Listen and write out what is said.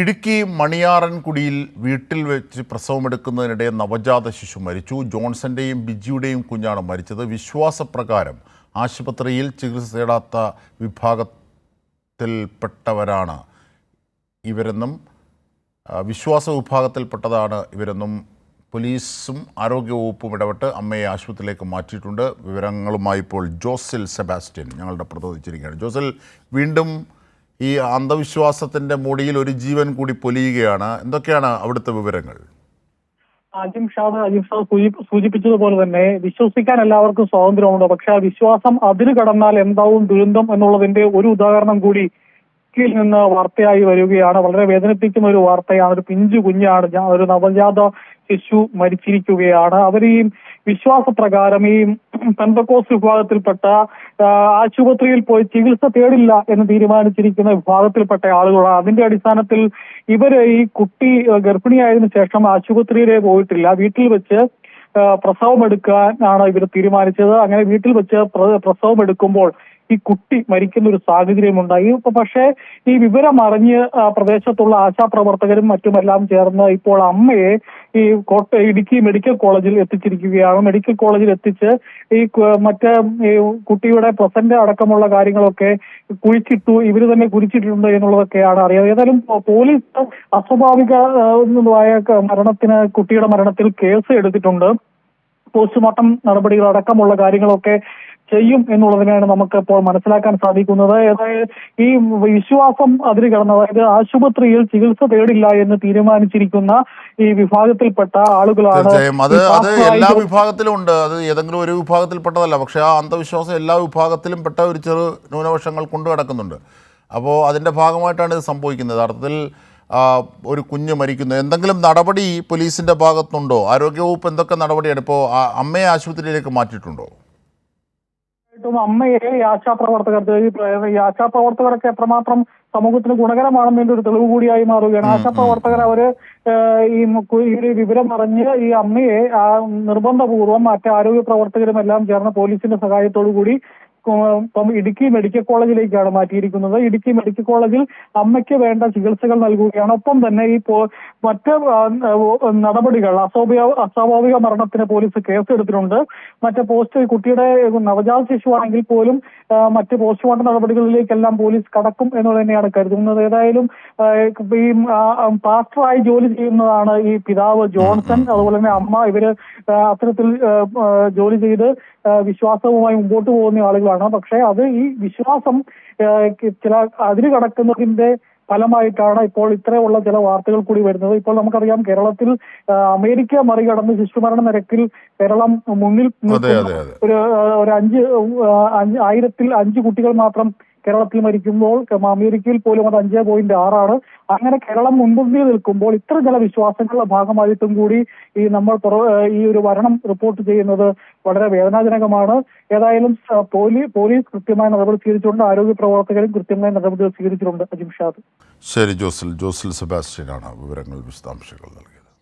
ഇടുക്കി മണിയാറൻകുടിയിൽ വീട്ടിൽ വെച്ച് പ്രസവമെടുക്കുന്നതിനിടെ നവജാത ശിശു മരിച്ചു. ജോൺസന്റെയും ബിജിയുടെയും കുഞ്ഞാണ് മരിച്ചത്. വിശ്വാസപ്രകാരം ആശുപത്രിയിൽ ചികിത്സ തേടാത്ത വിഭാഗത്തിൽപ്പെട്ടവരാണ് ഇവരെന്നും വിശ്വാസ വിഭാഗത്തിൽപ്പെട്ടതാണ് ഇവരെന്നും പോലീസും ആരോഗ്യവകുപ്പും ഇടപെട്ട് അമ്മയെ ആശുപത്രിയിലേക്ക് മാറ്റിയിട്ടുണ്ട്. വിവരങ്ങളുമായി ഇപ്പോൾ ജോസിൽ സെബാസ്റ്റ്യൻ ഞങ്ങളുടെ പ്രതിനിധിച്ചിരിക്കുകയാണ്. ജോസിൽ വീണ്ടും ഈ അന്ധവിശ്വാസത്തിന്റെ മുടിയിൽ ഒരു ജീവൻ കൂടി പൊലിയുകയാണ്. എന്തൊക്കെയാണ് അവിടുത്തെ വിവരങ്ങൾ? ആദ്യം ഷാദ് അജിം ഷാദ് സൂചി- സൂചിപ്പിച്ചതുപോലെ തന്നെ വിശ്വസിക്കാൻ എല്ലാവർക്കും സ്വാതന്ത്ര്യമുണ്ട്? പക്ഷെ ആ വിശ്വാസം അതിര് കടന്നാൽ എന്താവും ദുരന്തം എന്നുള്ളതിന്റെ ഒരു ഉദാഹരണം കൂടി ഇടുക്കിയിൽ നിന്ന് വാർത്തയായി വരികയാണ്. വളരെ വേദനിപ്പിക്കുന്ന ഒരു വാർത്തയാണ്. ഒരു പിഞ്ചു കുഞ്ഞാണ് ഒരു നവജാത ശിശു മരിച്ചിരിക്കുകയാണ്. അവർ ഈ വിശ്വാസപ്രകാരം ഈ പെന്തക്കോസ് വിഭാഗത്തിൽപ്പെട്ട ആശുപത്രിയിൽ പോയി ചികിത്സ തേടില്ല എന്ന് തീരുമാനിച്ചിരിക്കുന്ന വിഭാഗത്തിൽപ്പെട്ട ആളുകളാണ്. അതിന്റെ അടിസ്ഥാനത്തിൽ ഇവർ ഈ കുട്ടി ഗർഭിണിയായതിനു ശേഷം ആശുപത്രിയിലേ പോയിട്ടില്ല. വീട്ടിൽ വെച്ച് പ്രസവം എടുക്കാനാണ് ഇവർ തീരുമാനിച്ചത്. അങ്ങനെ വീട്ടിൽ വെച്ച് പ്രസവം എടുക്കുമ്പോൾ ഈ കുട്ടി മരിക്കുന്ന ഒരു സാഹചര്യം ഉണ്ടായി പക്ഷേ ഈ വിവരം അറിഞ്ഞ് പ്രദേശത്തുള്ള ആശാപ്രവർത്തകരും മറ്റുമെല്ലാം ചേർന്ന് ഇപ്പോൾ അമ്മയെ ഈ കോട്ട ഇടുക്കി മെഡിക്കൽ കോളേജിൽ എത്തിച്ചിരിക്കുകയാണ്. മെഡിക്കൽ കോളേജിൽ എത്തിച്ച് ഈ മറ്റേ കുട്ടിയുടെ പ്രസന്റ് അടക്കമുള്ള കാര്യങ്ങളൊക്കെ കുഴിച്ചിട്ടു ഇവർ തന്നെ കുഴിച്ചിട്ടുണ്ട് എന്നുള്ളതൊക്കെയാണ് അറിയാം. ഏതായാലും പോലീസ് അസ്വാഭാവികമായ മരണത്തിന് കുട്ടിയുടെ മരണത്തിൽ കേസ് എടുത്തിട്ടുണ്ട്. പോസ്റ്റ്മോർട്ടം നടപടികൾ അടക്കമുള്ള കാര്യങ്ങളൊക്കെ ചെയ്യും എന്നുള്ളതിനെയാണ് നമുക്ക് ഇപ്പോൾ മനസ്സിലാക്കാൻ സാധിക്കുന്നത്. ഈ വിശ്വാസം അതിര് കടന്ന്. അതായത് ആശുപത്രിയിൽ ചികിത്സ തേടില്ല എന്ന് തീരുമാനിച്ചിരിക്കുന്ന ഈ വിഭാഗത്തിൽപ്പെട്ട ആളുകളാണ് തീർച്ചയായും. അത് അത് എല്ലാ വിഭാഗത്തിലും ഉണ്ട്. അത് ഏതെങ്കിലും ഒരു വിഭാഗത്തിൽപ്പെട്ടതല്ല. പക്ഷേ ആ അന്ധവിശ്വാസം എല്ലാ വിഭാഗത്തിലും പെട്ട ഒരു ചെറു ന്യൂനപക്ഷങ്ങൾ കൊണ്ടു കിടക്കുന്നുണ്ട് അപ്പോൾ അതിന്റെ ഭാഗമായിട്ടാണ് ഇത് സംഭവിക്കുന്നത്. അർത്ഥത്തിൽ ഒരു കുഞ്ഞ് മരിക്കുന്നു. എന്തെങ്കിലും നടപടി പോലീസിന്റെ ഭാഗത്തുണ്ടോ? ആരോഗ്യവകുപ്പ് എന്തൊക്കെ നടപടിയാണ്? ഇപ്പോൾ അമ്മയെ ആശുപത്രിയിലേക്ക് മാറ്റിയിട്ടുണ്ടോ? തീർച്ചയായിട്ടും അമ്മയെ ഈ ആശാപ്രവർത്തകർ ഈ പ്ര- ഈ ആശാപ്രവർത്തകരൊക്കെ എത്രമാത്രം സമൂഹത്തിന് ഗുണകരമാണെന്നതിന്റെ ഒരു തെളിവ് കൂടിയായി മാറുകയാണ്. ആശാപ്രവർത്തകർ അവർ ഈ ഒരു വിവരം അറിഞ്ഞ് ഈ അമ്മയെ ആ നിർബന്ധപൂർവം മറ്റ് ആരോഗ്യ പ്രവർത്തകരും എല്ലാം ചേർന്ന് പോലീസിന്റെ സഹായത്തോടു കൂടി ഇപ്പം ഇടുക്കി മെഡിക്കൽ കോളേജിലേക്കാണ് മാറ്റിയിരിക്കുന്നത്. ഇടുക്കി മെഡിക്കൽ കോളേജിൽ അമ്മയ്ക്ക് വേണ്ട ചികിത്സകൾ നൽകുകയാണ്. ഒപ്പം തന്നെ ഈ മറ്റ് നടപടികൾ അസ്വാഭാവിക അസ്വാഭാവിക മരണത്തിന് പോലീസ് കേസെടുത്തിട്ടുണ്ട്. മറ്റ് പോസ്റ്റ് കുട്ടിയുടെ നവജാത ശിശുവാണെങ്കിൽ പോലും മറ്റ് പോസ്റ്റ്മോർട്ടം നടപടികളിലേക്കെല്ലാം പോലീസ് കടക്കും എന്ന് തന്നെയാണ് കരുതുന്നത്. ഏതായാലും ഈ പാസ്റ്ററായി ജോലി ചെയ്യുന്നതാണ് ഈ പിതാവ് ജോൺസൺ. അതുപോലെ തന്നെ അമ്മ ഇവർ അത്തരത്തിൽ ജോലി ചെയ്ത് വിശ്വാസവുമായി മുമ്പോട്ട് പോകുന്ന ആളുകളാണ്. പക്ഷേ അത് ഈ വിശ്വാസം ചില അതിര് കടക്കുന്നതിന്റെ ഫലമായിട്ടാണ് ഇപ്പോൾ ഇത്രയുള്ള ചില വാർത്തകൾ കൂടി വരുന്നത്. ഇപ്പോൾ നമുക്കറിയാം കേരളത്തിൽ അമേരിക്ക മറികടന്ന് ശിശുമരണ നിരക്കിൽ കേരളം മുന്നിൽ ഒരു ഒരു അഞ്ച് ആയിരത്തിൽ അഞ്ച് കുട്ടികൾ മാത്രം കേരളത്തിൽ മരിക്കുമ്പോൾ അമേരിക്കയിൽ പോലും അത് അഞ്ച് പോയിന്റ് ആറാണ്. അങ്ങനെ കേരളം മുൻപന്തിയിൽ നിൽക്കുമ്പോൾ ഇത്ര ചില വിശ്വാസങ്ങളുടെ ഭാഗമായിട്ടും കൂടി ഈ നമ്മൾ ഈ ഒരു മരണം റിപ്പോർട്ട് ചെയ്യുന്നത് വളരെ വേദനാജനകമാണ്. ഏതായാലും പോലീസ് കൃത്യമായ നടപടി സ്വീകരിച്ചിട്ടുണ്ട്. ആരോഗ്യ പ്രവർത്തകരും കൃത്യമായ നടപടികൾ സ്വീകരിച്ചിട്ടുണ്ട്. അജിം ഷാദ്. ശരി ജോസിൽ ജോസിൽ സെബാസ്റ്റ്യനാണ് വിവരങ്ങൾ വിശദാംശങ്ങൾ നൽകി